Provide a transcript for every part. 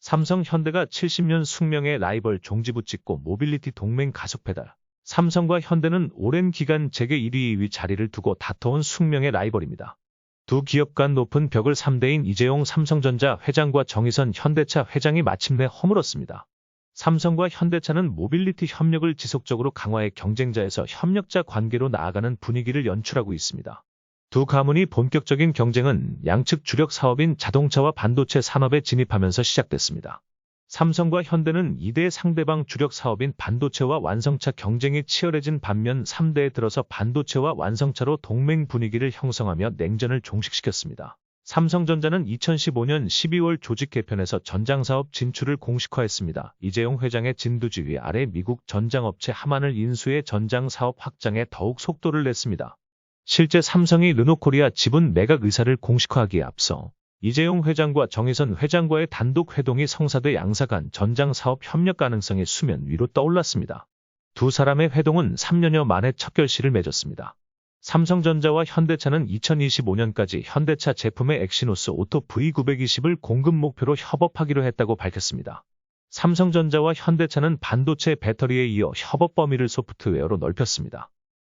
삼성 현대가 70년 숙명의 라이벌 종지부 찍고 모빌리티 동맹 가속 페달. 삼성과 현대는 오랜 기간 재계 1위 2위 자리를 두고 다퉈온 숙명의 라이벌입니다. 두 기업 간 높은 벽을 3대인 이재용 삼성전자 회장과 정의선 현대차 회장이 마침내 허물었습니다. 삼성과 현대차는 모빌리티 협력을 지속적으로 강화해 경쟁자에서 협력자 관계로 나아가는 분위기를 연출하고 있습니다. 두 가문이 본격적인 경쟁은 양측 주력 사업인 자동차와 반도체 산업에 진입하면서 시작됐습니다. 삼성과 현대는 2대 상대방 주력 사업인 반도체와 완성차 경쟁이 치열해진 반면 3대에 들어서 반도체와 완성차로 동맹 분위기를 형성하며 냉전을 종식시켰습니다. 삼성전자는 2015년 12월 조직 개편에서 전장사업 진출을 공식화했습니다. 이재용 회장의 진두지휘 아래 미국 전장업체 하만을 인수해 전장사업 확장에 더욱 속도를 냈습니다. 실제 삼성이 르노코리아 지분 매각 의사를 공식화하기에 앞서 이재용 회장과 정의선 회장과의 단독 회동이 성사돼 양사 간 전장 사업 협력 가능성이 수면 위로 떠올랐습니다. 두 사람의 회동은 3년여 만에 첫 결실을 맺었습니다. 삼성전자와 현대차는 2025년까지 현대차 제품의 엑시노스 오토 V920을 공급 목표로 협업하기로 했다고 밝혔습니다. 삼성전자와 현대차는 반도체 배터리에 이어 협업 범위를 소프트웨어로 넓혔습니다.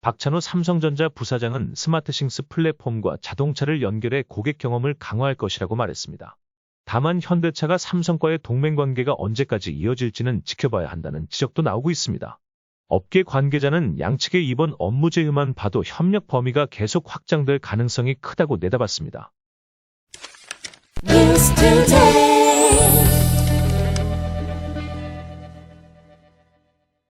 박찬호 삼성전자 부사장은 스마트싱스 플랫폼과 자동차를 연결해 고객 경험을 강화할 것이라고 말했습니다. 다만 현대차가 삼성과의 동맹 관계가 언제까지 이어질지는 지켜봐야 한다는 지적도 나오고 있습니다. 업계 관계자는 양측의 이번 업무 제휴만 봐도 협력 범위가 계속 확장될 가능성이 크다고 내다봤습니다.